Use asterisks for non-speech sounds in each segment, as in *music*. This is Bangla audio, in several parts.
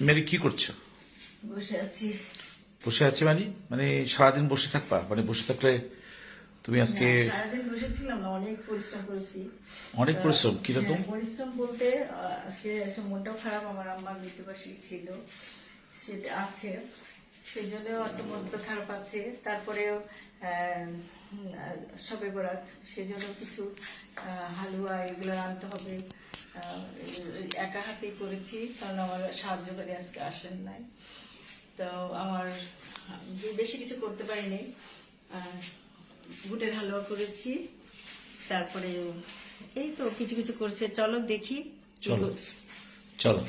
মেরি কি করছ? বসে আছি। বসে আছে মানে? মানে সারাদিন বসে থাকবা? মানে বসে থাকলে তুমি আজকে সারাদিন বসেছিলাম না অনেক পরিশ্রম করেছি। অনেক পরিশ্রম? কীরকম? হ্যাঁ, পরিশ্রম বলতে আজকে মনটাও খারাপ আমার আম্মার মৃত্যুবার্ষিকী ছিল। সেটা আছে। সেই জন্য মনটা খারাপ আছে। তারপরেও আহ, সবে বরাত। সেজন্য কিছু হালুয়া এগুলো আনতে হবে। একা হাতেই করেছি, কারণ আমার সাহায্যকারী আজকে আসেন নাই। তো আমার বেশি কিছু করতে পারিনি। বুটের হালুয়া করেছি, তারপরে এই তো কিছু কিছু করছে। চলো দেখি। চলো। চলো।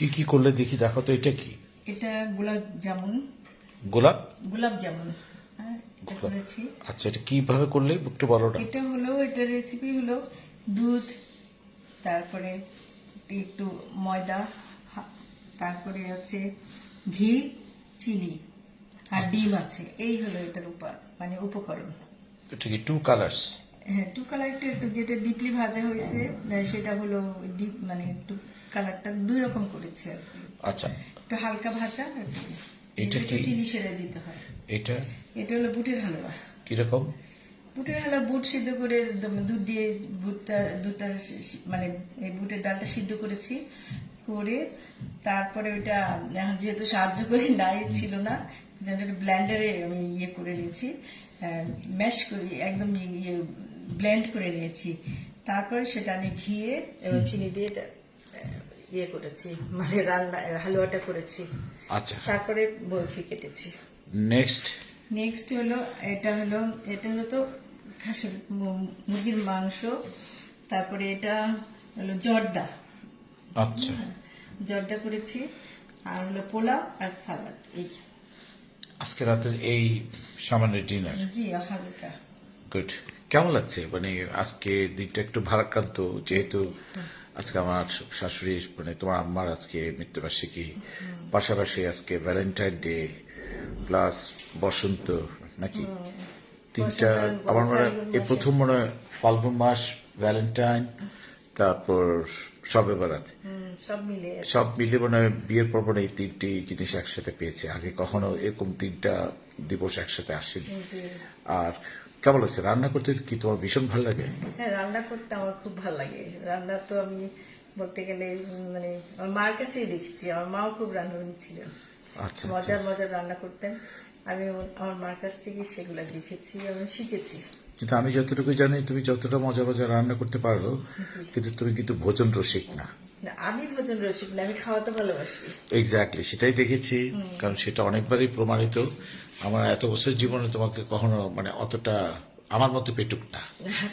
কি কি করলে দেখি দেখো তো এটা কি? এটা গোলাপ জামুন। গোলাপ? গোলাপ জামুন। হ্যাঁ করেছি। আচ্ছা এটা কীভাবে করলে একটু বলো না? এটা হলো এটা রেসিপি হলো দুধ তারপরে একটু ময়দা তারপরে আছে ঘি চিনি আর ডিম আছে। এই হলো এটার উপা মানে উপকরণ। এটা কি টু কালার্স হ্যাঁ টু কালারটা একটু যেটা ডিপলি ভাজা হয়েছে সেটা হলো ডিপ মানে একটু কালারটা দুই রকম করেছে আচ্ছা। একটু হালকা ভাজা এটা কি? চিনি সেরে দিতে হয়। এটা? এটা হলো বুটের হালুয়া। কীরকম? বুটের হালুয়া বুট সিদ্ধ করে দুধ দিয়ে বুটটা দুধটা মানে এই বুটের ডালটা সিদ্ধ করেছি করে তারপরে ওইটা যেহেতু সাহায্য করে নাই ছিল না যেন ব্ল্যান্ডারে আমি ইয়ে করে নিয়েছি। ম্যাশ করে একদম ইয়ে ব্লেন্ড করে নিয়েছি। তারপরে সেটা আমি ঘিয়ে এবং চিনি দিয়ে ইয়ে করেছি মানে রান্না হালুয়াটা করেছি। আচ্ছা। তারপরে বরফি কেটেছি। নেক্সট নেক্সট হলো এটা হলো এটা হলো তো খাসির মুরগির মাংস। তারপরে এটা হলো জর্দা। আচ্ছা। জর্দা করেছি। আর হলো পোলাও আর সালাদ এই। আজকে রাতের এই সামান্য ডিনার জি হালকা। গুড কেমন লাগছে? মানে আজকে দিনটা একটু ভারাক্রান্ত যেহেতু আজকে আমার শাশুড়ি মানে তোমার আম্মার আজকে মৃত্যুবার্ষিকী। পাশাপাশি আজকে ভ্যালেন্টাইন ডে প্লাস বসন্ত নাকি? তিনটা আমার মনে হয় এই প্রথম মনে হয় ফাল্গুন মাস ভ্যালেন্টাইন তারপর সবে বরাত। হুম, সব মিলে সব মিলে মনে বিয়ের পর মনে এই তিনটি জিনিস একসাথে পেয়েছে। আগে কখনো এরকম তিনটা দিবস একসাথে আসেনি। আর কেমন লাগছে? রান্না করতে কি তোমার ভীষণ ভালো লাগে? হ্যাঁ রান্না করতে আমার খুব ভালো লাগে। রান্না তো আমি বলতে গেলে মানে আমার মার কাছেই দেখেছি। আমার মাও খুব রান্নাবান্নি ছিলেন আচ্ছা আচ্ছা। মজার মজার রান্না করতেন। আমি আমার মার কাছ থেকে সেগুলো দেখেছি এবং শিখেছি। কিন্তু আমি যতটুকু জানি তুমি যতটা মজা মজা রান্না করতে পারো কিন্তু তুমি কিন্তু ভোজন রসিক না। আমি ভোজন রসিক না আমি খাওয়াতে ভালোবাসি। এক্স্যাক্টলি সেটাই দেখেছি কারণ সেটা অনেকবারই প্রমাণিত। আমার এত বছর জীবনে তোমাকে কখনো মানে অতটা আমার মতো পেটুক না।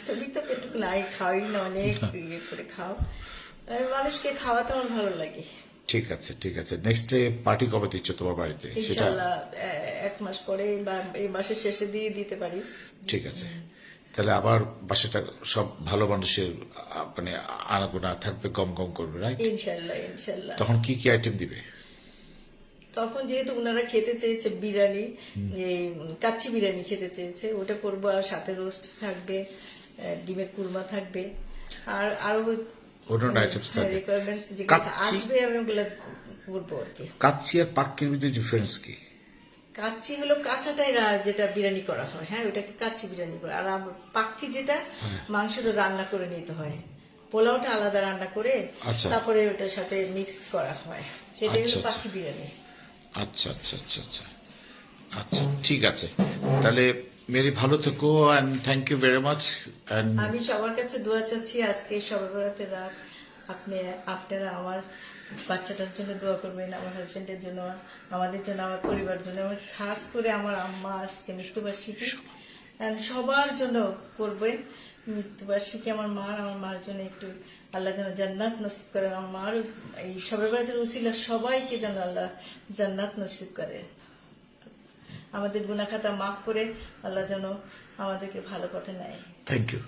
তুমি তো পেটুক নাই খাওয়াই না অনেক *laughs* ইয়ে করে খাও। মানুষকে খাওয়াতে আমার ভালো লাগে। ঠিক আছে ঠিক আছে। নেক্সট ডে পার্টি কবে দিচ্ছ তোমার বাড়িতে? এক মাস পরে বা এই মাসের শেষে দিয়ে দিতে পারি। ঠিক আছে। তাহলে আবার বাসাটা সব ভালো মানুষের মানে আনাগোনা থাকবে গম গম করবে রাইট ইনশাল্লাহ ইনশাল্লাহ। তখন কি কি আইটেম দিবে? তখন যেহেতু ওনারা খেতে চেয়েছে বিরিয়ানি কাচ্চি বিরিয়ানি খেতে চেয়েছে ওটা করব আর সাথে রোস্ট থাকবে ডিমের কুরমা থাকবে আর আরও অন্য আইটেমস থাকবে। রিকোয়ারমেন্টস যেগুলো আসবে আমি ওগুলো করব আর কি। কাচ্চি আর পাক্কির মধ্যে ডিফারেন্স কি? কাচ্চি হলো কাঁচাটাই যেটা বিরিয়ানি করা হয় হ্যাঁ ওটাকে কাচ্চি বিরিয়ানি করে আর পাক্কি যেটা মাংসটা রান্না করে নিতে হয়। পোলাওটা আলাদা রান্না করে আচ্ছা। তারপরে ওটার সাথে মিক্স করা হয়। সেটাই আচ্ছা, হলো আচ্ছা। পাক্কি বিরিয়ানি। আচ্ছা আচ্ছা আচ্ছা আচ্ছা। আচ্ছা ঠিক আছে। তাহলে মেরি ভালো থেকো and thank you very much আমি সবার কাছে দোয়া চাচ্ছি আজকে সর্বরাতের রাত আপনি আপনারা আমার বাচ্চাটার জন্য দোয়া করবেন, আমার হাজবেন্ডের জন্য, আমাদের জন্য, আমার পরিবার জন্য এবং খাস করে আমার আম্মা আজকে মৃত্যুবার্ষিকী। সবার জন্য করবেন মৃত্যুবার্ষিকী। আমার মা আমার মার জন্য একটু আল্লাহ যেন জান্নাত নসিব করেন। আমার মার এই সবে বেড়াতে উসিলা সবাইকে যেন আল্লাহ জান্নাত নসিব করে। আমাদের গুনাখাতা মাফ করে আল্লাহ যেন আমাদেরকে ভালো পথে নেয়। Thank you